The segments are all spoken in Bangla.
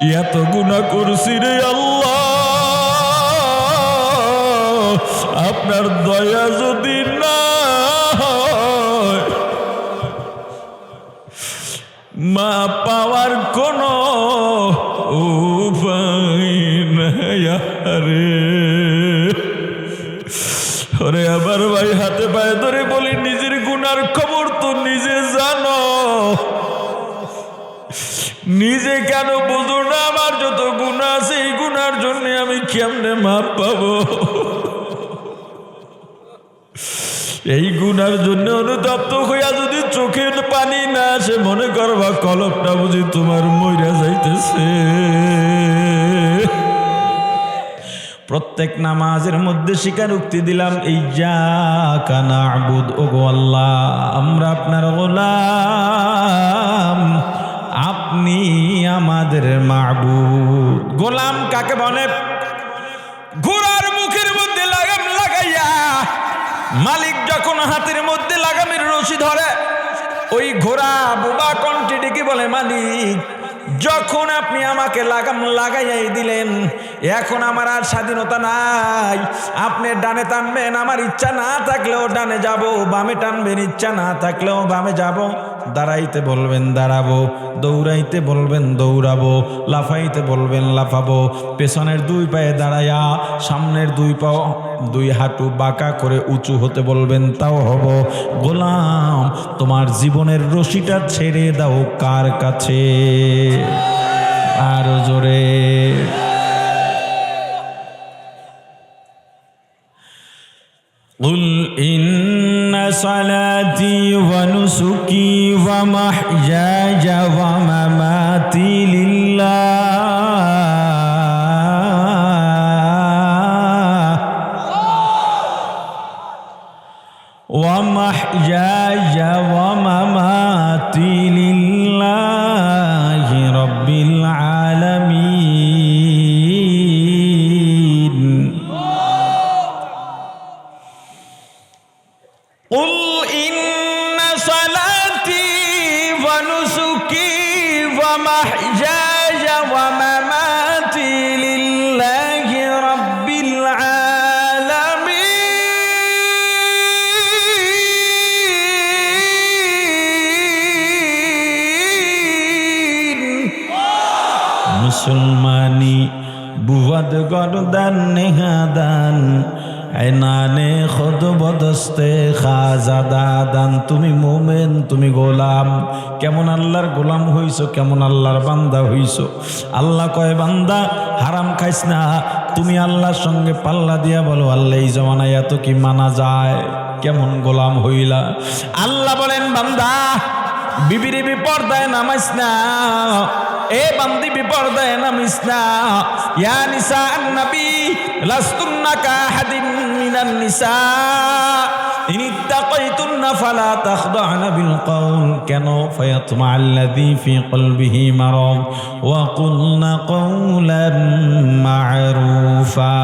এত গুণা করছি রে আল্লাহ। আপনার দয়া যদি না মা পাওয়ার কোন আমি কেমনে মাপ পাবো? এই গুনার জন্য অনুতপ্ত হইয়া যদি চোখে পানি না আসে, মনে করবা কলকটা বুঝি তোমার মইরা যাইতেছে। প্রত্যেক নামাজের মধ্যে স্বীকারোক্তি দিলাম এই যা কানা আবুদ ও আল্লাহ, আমরা আপনার গোলাম, আপনি আমাদের মাহবুদ গোলাম কাকে বলে? মালিক, যখন আপনি আমাকে লাগাম লাগাইয়াই দিলেন, এখন আমার আর স্বাধীনতা নাই। আপনি ডানে টানবেন, আমার ইচ্ছা না থাকলেও ডানে যাব, বামে টানবেন, ইচ্ছা না থাকলেও বামে যাব। দাঁড়াইতে বলবেন দাঁড়াবো দৌড়াইতে বলবেন দৌড়াবো লাফাইতে বলবেন লাফাবো পেছনের দুই পায়ে দাঁড়াইয়া সামনের দুই পা দুই হাঁটু বাঁকা করে উঁচু হতে বলবেন তাও হব গোলাম তোমার জীবনের রশিটা ছেড়ে দাও কার কাছে আরো জোরে قل إن صلاتي ونسكي ومحياي ومماتي لله ومحياي ومماتي মুসলমানি বুয়াদ গরদান, নেহাদান। এনানে খোদ বদস্তে খাজাদাদান তুমি মোমেন, তুমি গোলাম। কেমন আল্লাহর গোলাম হইছো, কেমন আল্লাহর বান্দা হইছো। আল্লাহ কয়, বান্দা, হারাম খাইস না। তুমি আল্লাহর সঙ্গে পাল্লা দিয়া বলো, আল্লাহ এই জমানায় এত কি মানা যায়? কেমন গোলাম হইলা? আল্লাহ বলেন, বান্দা, বিবিরে বিপর্দায় নামাইস না। এ বান্দি বিপর্দায় নামিস না ইয়া নিসা নবী লাস্তুন্না কাহাদিন মিনান নিসা ইন ইত্তাকাইতুন্না ফালা তাখদা'না বিল কওল কেন ফায়াতমা আল্লাযী ফি কলবিহি মারাদ ওয়া কুলনা কওলান মা'রুফা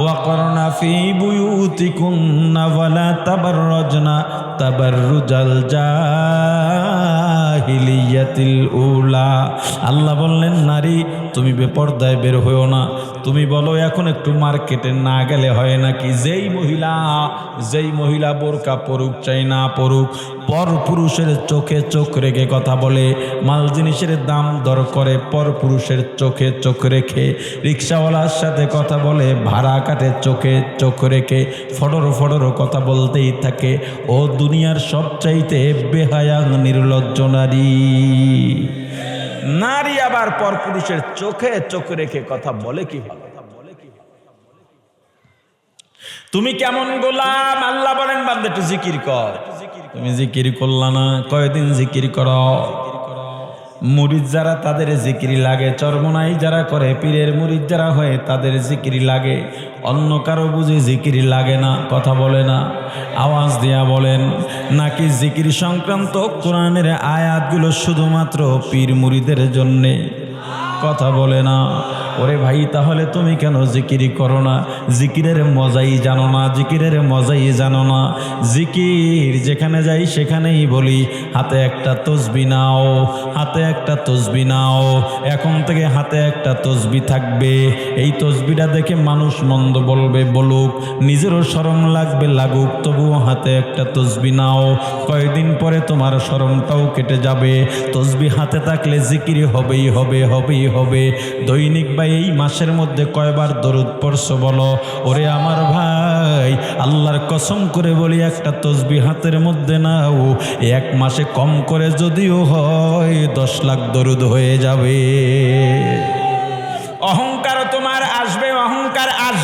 ওয়া করনা ফি বুয়ুতিকুন্না ওয়ালা তাবাররাজনা তাবাররুজাল জাহিলিয়াতিল উলা। আল্লাহ বললেন, নারী, তুমি বেপর্দায় বের হইও না। তুমি বলো, এখন একটু মার্কেটে না গেলে হয় নাকি? যেই মহিলা যেই মহিলা বোরকা পড়ুক চাই না পড়ুক পর পুরুষের চোখে চোখ রেখে কথা বলে, মাল জিনিসের দাম দর করে, পর পুরুষের চোখে চোখ রেখে, রিক্সাওয়ালার সাথে কথা বলে, ভাড়া কাটে, চোখে চোখ রেখে, ফডর ফডর কথা বলতেই থাকে। ও দুনিয়ার সবচাইতে বেহায়া, নির্লজ্জ নারী। নারী। আবার পর পুরুষের চোখে চোখ রেখে কথা বলে কি হবে? তুমি কেমন গোলাম? আল্লাহ বলেন বান্দে একটু জিকির কর। তুমি জিকির করলা না, কয়দিন জিকির কর? মুরিদ যারা তাদের জিকিরি লাগে, চর্মনাই যারা করে, পীরের মুরিদ যারা হয় তাদের জিকিরি লাগে। অন্য কারও বুঝে জিকিরি লাগে না, কথা বলে না, আওয়াজ দিয়া বলেন। নাকি জিকির সংক্রান্ত কোরআনের আয়াতগুলো শুধুমাত্র পীর মুরিদের জন্যে? কথা বলে না। ওরে ভাই, তাহলে তুমি কেন জিকিরি করো না? জিকিরের মজাই জানো না, জিকিরের মজাই জানো না। জিকির যেখানে যাই, সেখানেই বলি, হাতে একটা তসবি নাও, হাতে একটা তসবি নাও। এখন থেকে হাতে একটা তসবি থাকবে। এই তসবিটা দেখে মানুষ মন্দ বলবে, বলুক। নিজেরও শরম লাগবে, লাগুক। তবুও হাতে একটা তসবি নাও। কয়েকদিন পরে তোমার শরমটাও কেটে যাবে। তসবি হাতে থাকলে জিকির হবেই হবে হবেই হবে। দৈনিক বা এই মাসের মধ্যে কয়বার দরুদ পড়ছো বলো? ওরে আমার ভাই, আল্লাহর কসম করে বলি, একটা তসবি হাতের মধ্যে নাও। এক মাসে কম করে যদিও হয়, দশ লাখ দরুদ হয়ে যাবে। অহংকার তোমার আসবে, অহংকার আসবেই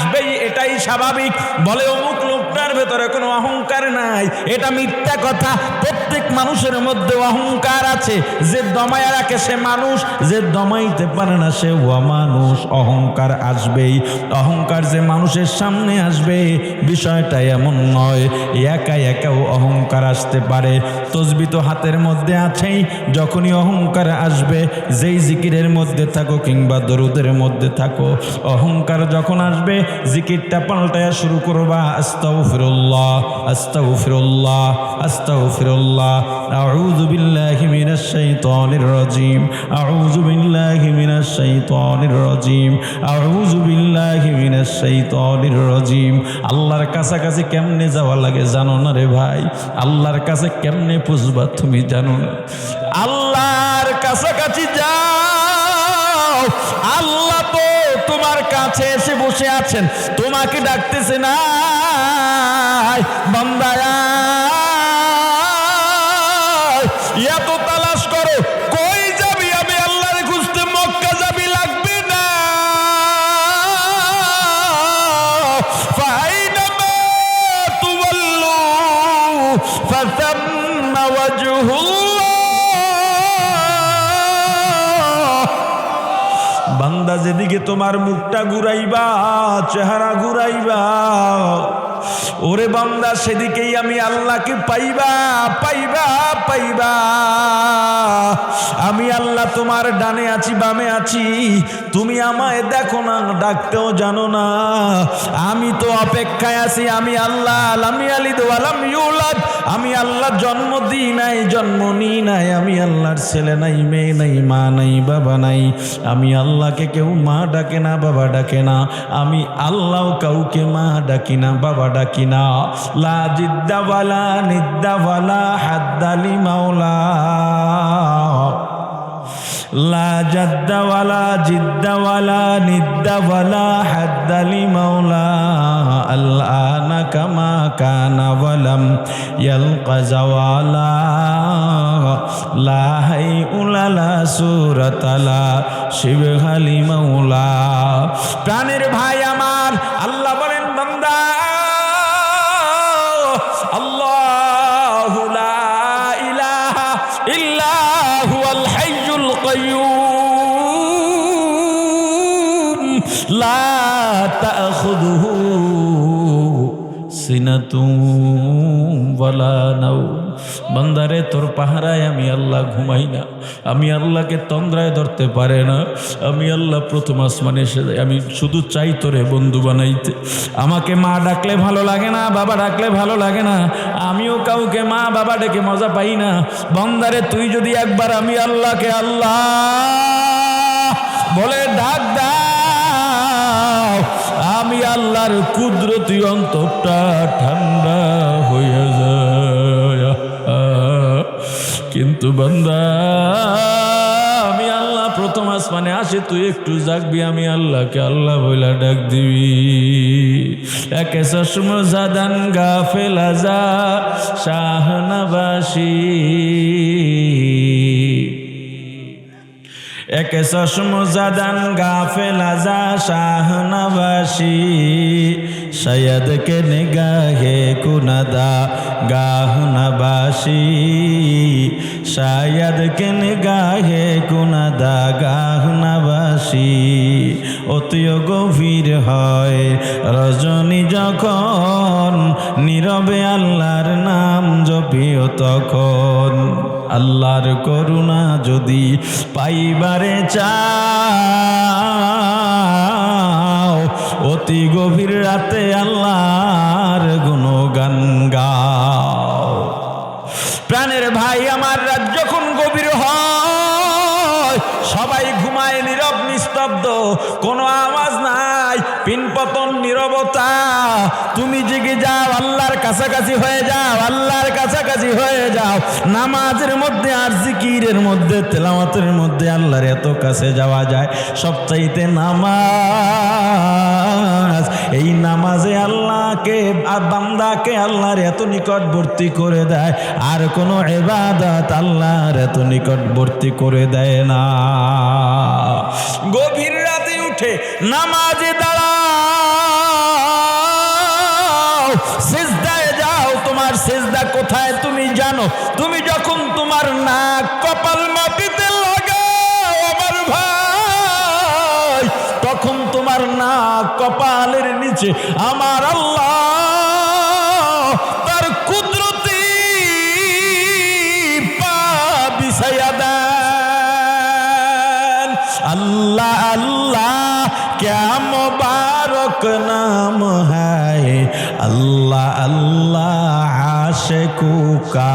এটাই স্বাভাবিক। বলে অমুক লোকটার ভেতরে কোনো অহংকার নাই। এটা মিথ্যা কথা। প্রত্যেক মানুষের মধ্যে অহংকার আছে। যে দমায় রাখে সে মানুষ, যে দমাইতে পারে না সে অমানুষ। অহংকার আসবেই। অহংকার যে মানুষের সামনে আসবে, বিষয়টা এমন নয়। একা একাও অহংকার আসতে পারে। তসবি তো হাতের মধ্যে আছেই। যখনই অহংকার আসবে, যেই জিকিরের মধ্যে থাকো কিংবা দরুদের মধ্যে থাকো, অহংকার যখন আসবে, জিকিরটা পাল্টায়া শুরু করবা, আস্তাগফিরুল্লাহ আস্তাগফিরুল্লাহ আস্তাগফিরুল্লাহ। আউযু বিল্লাহি মিনাশ শাইতানির রাজিম, আউযু বিল্লাহি মিনাশ শাইতানির রাজিম, আউযু বিল্লাহি মিনাশ শাইতানির রাজিম। আল্লাহর কাছাকাছি কেমনে যাওয়া লাগে জানো না রে ভাই? আল্লাহর কাছে কেমনে পুষবা তুমি জানো না? আল্লাহর কাছাকাছি যাও কাছে এসে বসে আছেন। তোমাকে ডাকতেছে না। বন্দায়া বান্দা যেদিকে তোমার মুখটা ঘুরাইবা চেহারা ঘুরাইবা। ওরে বান্দা, সেদিকেই আমি আল্লাহকে পাইবা পাইবা পাইবা। আমি আল্লাহ তোমার ডানে আছি, বামে আছি। তুমি আমায় দেখো না, ডাকতেও জানো না। আমি তো অপেক্ষায় আছি, আমি আল্লাহ আলামি আলিদ আলাম ইউলাদ। আমি আল্লাহ জন্ম দিই নাই, জন্ম নিই নাই। আমি আল্লাহর ছেলে নাই, মেয়ে নাই, মা নাই, বাবা নাই। আমি আল্লাহকে কেউ মা ডাকে না, বাবা ডাকে না। আমি আল্লাহ কাউকে মা ডাকি না, বাবা না লা জিদ্দাওয়ালা নিদ্দাওয়ালা হাদ্দালি মাওলা লা জাদ্দাওয়ালা জিদ্দাওয়ালা নিদ্দাওয়ালা হাদ্দালি মাওলা ইয়ালকা জাওয়ালা। লা হাই উলালা সুরাতালা শিবহালি মাওলা প্রাণের ভাই আমার, আল্লাহ লা তাখুযুহু সিনাতুম ওয়ালা নাও বান্দারে, তোর পাহারায় আমি আল্লাহ ঘুমাই না। আমি আল্লাহকে তন্দ্রায় ধরতে পারে না। আমি আল্লাহ প্রথম আসমানে এসে। আমি শুধু চাই তোরে বন্ধু বানাইতে। আমাকে মা ডাকলে ভালো লাগে না, বাবা ডাকলে ভালো লাগে না। আমিও কাউকে মা, বাবা ডেকে মজা পাই না। বন্দারে, তুই যদি একবার আমি আল্লাহকে আল্লাহ বলে ডাক আমি আল্লাহর কুদরতি অন্তরটা ঠান্ডা হয়ে যায়। কিন্তু বান্দা, আমি আল্লাহ প্রথম আসমানে আসে, তুই একটু জাগবি, আমি আল্লাহকে আল্লাহ বইলা ডাক দিবি। একে চশম জাদান গা ফেলা যা, শাহনাবাসী। একে চশম জাদান, গাফেল আজা শাহনবাসী। শায়দ কে নিগাহে কুনাদা গাহনবাসী। শায়দ কে নিগাহে কুনাদা গাহনবাসী। অতীয় গভীর হয় রজনী যখন, নীরবে আল্লাহর নাম জপিও তখন। আল্লাহর করুণা যদি পাইবারে চাও, অতি গভীর রাতে আল্লাহর গুণগান গাও। প্রাণের ভাই আমার রাত যখন গভীর হয়, সবাই ঘুমায় নীরব নিস্তব্ধ, কোনো আওয়াজ নাই, পিনপতন নীরবতা। তুমি জেগে যাও, আল্লাহর কাছাকাছি হয়ে যাও, আল্লাহর কাছাকাছি হয়ে যাও। নামাজের মধ্যে আর জিকিরের মধ্যে, তেলাওয়াতের মধ্যে আল্লাহর এত কাছে যাওয়া যায়। সবচাইতে নামাজ, এই নামাজে আল্লাহকে আর বান্দাকে আল্লাহর এত নিকটবর্তী করে দেয়। আর কোনো এবাদত আল্লাহর এত নিকটবর্তী করে দেয় না। গভীর রাতে উঠে নামাজে সেজদা কোথায় তুমি জানো তুমি যখন তোমার নাক কপাল মাটিতে লাগাও আমার ভাই তখন তোমার নাক কপালের নিচে আমার আল্লাহ তার কুদরতি পা বিছাইয়া দেন আল্লাহ আল্লাহ क्या मुबारक नाम है अल्लाह अल्लाह आशिकू का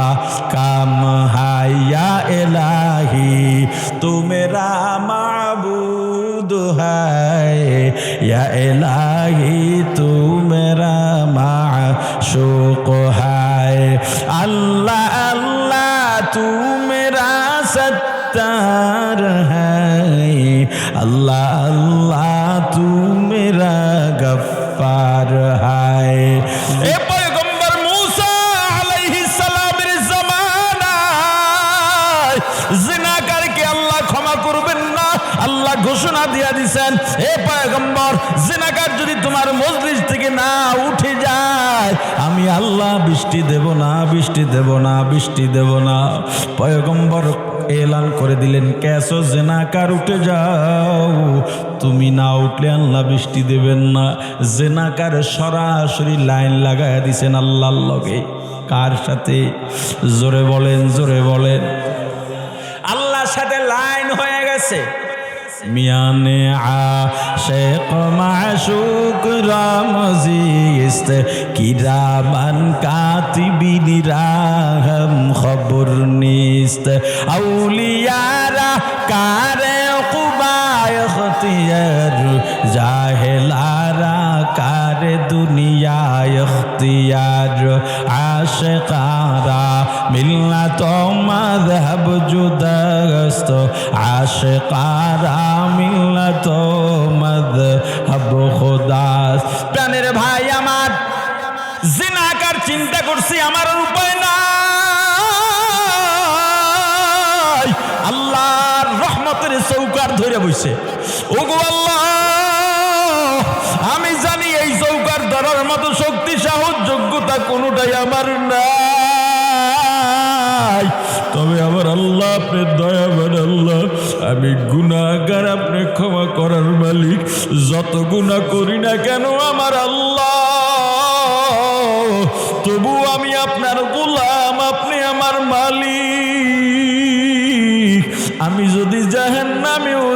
काम है या इलाही तू मेरा माबूद है या इलाही तू मेरा माशूक है अल्लाह अल्लाह तू मेरा सत्तार है अल्लाह अल्लाह तू मेरा गफ्फार है দিয়া দিছেন, হে পয়গম্বর, জিনাকার যদি তোমার মজলিস থেকে না উঠে যায়, আমি আল্লাহ বৃষ্টি দেব না, বৃষ্টি দেব না, বৃষ্টি দেব না। পয়গম্বর এলান করে দিলেন ক্যাসো জেনাকার উঠে যাও, তুমি না উঠলে আল্লাহ বৃষ্টি দেবেন না। জেনাকার সরাসরি লাইন লাগায় দিছেন আল্লাহর লগে। কার সাথে? জোরে বলেন জোরে বলেন। আল্লাহর সাথে লাইন হয়ে গেছে। میان عاشق معشوق را مزیست کرامن کاتبین را هم خبر نیست اولیاء را کار قبا اختیار جاہلارا کار دنیا اختیار عاشقارا মিল্লাত মাযহাব জুদাগস্ত আশিকারা মিল্লাত মাযহাব খুদাস। প্রাণের ভাই আমার, জিনাকার চিন্তা করছি, আমার উপায় না আল্লাহর রহমতের চৌকার ধরে বইছে। ওগো আল্লাহ, আমি জানি এই চৌকার ধরার মতো শক্তি সাহস যোগ্যতা কোনোটাই আমার না তবে আমার আল্লাহ, আপনি দয়াবান আল্লাহ। আমি গুণাগার আপনি ক্ষমা করার মালিক। যত গুণা করি না কেন আমার আল্লাহ? তবু আমি আপনার গোলাম, আপনি আমার মালিক। আমি যদি জাহেন নামেও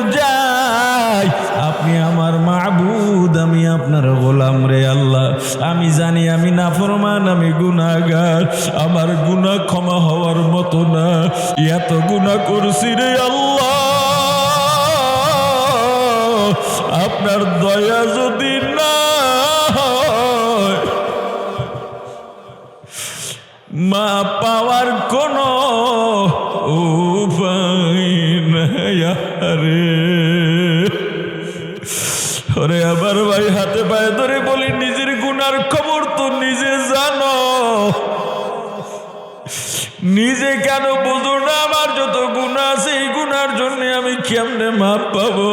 ভাই, হাতে পায়ে ধরে বলি, নিজের গুনার খবর তো নিজে জানো। নিজে কেন বুঝো না আমার যত গুণা আছে, এই গুনার জন্য আমি কেমনে মাপ পাবো?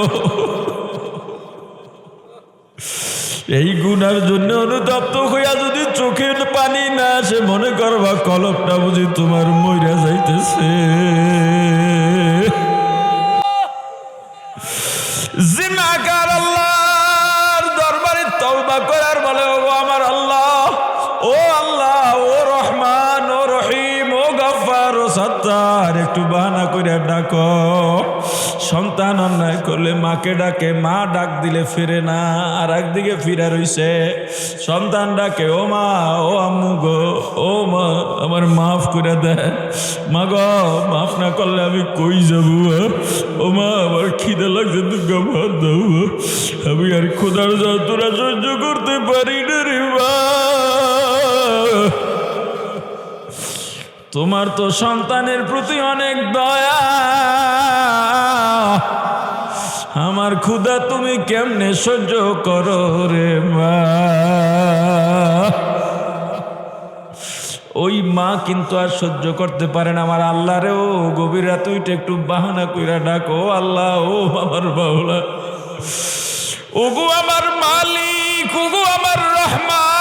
এই গুনার জন্য অনুতপ্ত হইয়া যদি চোখের পানি না আসে, মনে করবা কলকটা বুঝি তোমার মইরা যাইতেছে। জিনাকার আল্লাহর সত্তার একটু বাহানা করে ডাকো। সন্তান অন্যায় করলে মাকে ডাকে, মা ডাক দিলে ফিরে না, আর একদিকে ফিরে রইছে। সন্তান ডাকে, ও মা, ও আম্মু গো, ও মা, আমার মাফ করে দেয় মা গো, মাফ না করলে আমি কই যাব ও মা, আমার খিদে লাগছে, দুর্গা ভাত দাও আমি আর খোদার যন্ত্রণা সহ্য করতে পারি না রে মা। তোমার তো সন্তানের প্রতি অনেক দয়া। আমার ক্ষুধা তুমি কেমনে সহ্য করো রে মা? ওই মা কিন্তু আর সহ্য করতে পারে না। আমার আল্লাহ রে, ও গভীর রাত একটু বাহানা কইরা ডাকো, আল্লাহ, ও আমার বাউলা ওগো আমার মালিক, ওগো আমার রহমান।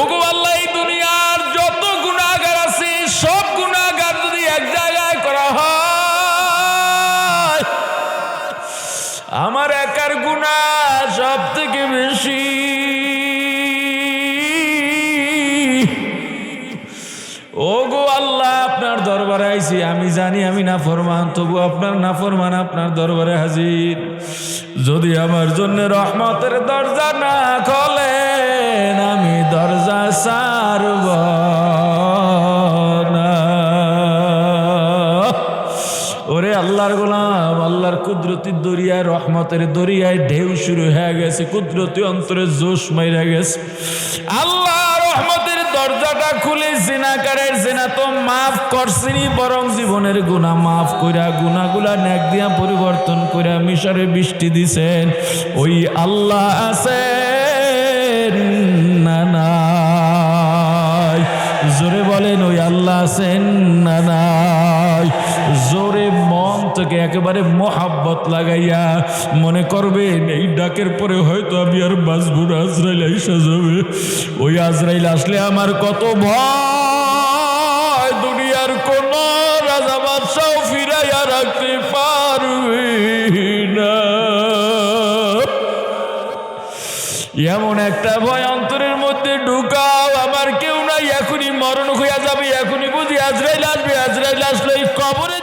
ওগো আল্লাহ, এই দুনিয়ার যত গুণাগার আছে, সব গুণাগার যদি এক জায়গায় করা হয়, আমার একার গুণা সব থেকে বেশি। ও আল্লাহ, আপনার দরবারে আইছি, আমি জানি, আমি না ফরমান তবু আপনার না ফরমান আপনার দরবারে হাজির। যদি আমার জন্য রহমতের দরজা না দরজা সারব ওরে আল্লাহর গোলাম, আল্লাহর কুদরতি দরিয়ায়, রহমতের দরিয়ায় ঢেউ শুরু হয়ে গেছে, কুদরতি অন্তরে জোশ মাইরা গেছে। আল্লাহ রহমতের দরজাটা খুলে জিনাকারের জিনা তো মাফ করছিনি, বরং জীবনের গুণা মাফ কইরা গুণাগুলা ন্যাক দিয়া পরিবর্তন কইরা মিশরে বৃষ্টি দিছেন। ওই আল্লাহ আছেন নাই? জোরে মন থেকে একেবারে মহাব্বত লাগাইয়া মনে করবেন, এই ডাকের পরে হয়তো আমি আর বাঁচবো না, আজরাইল আইসা যাবে। ওই আজরাইল আসলে আমার কত ভয়, দুনিয়ার কোন রাজা বাদশাহ ফিরাইয়া রাখতে পারবে না। এমন একটা ভয় আজরাইল আসবে আজরাইল আসলে এই কবরে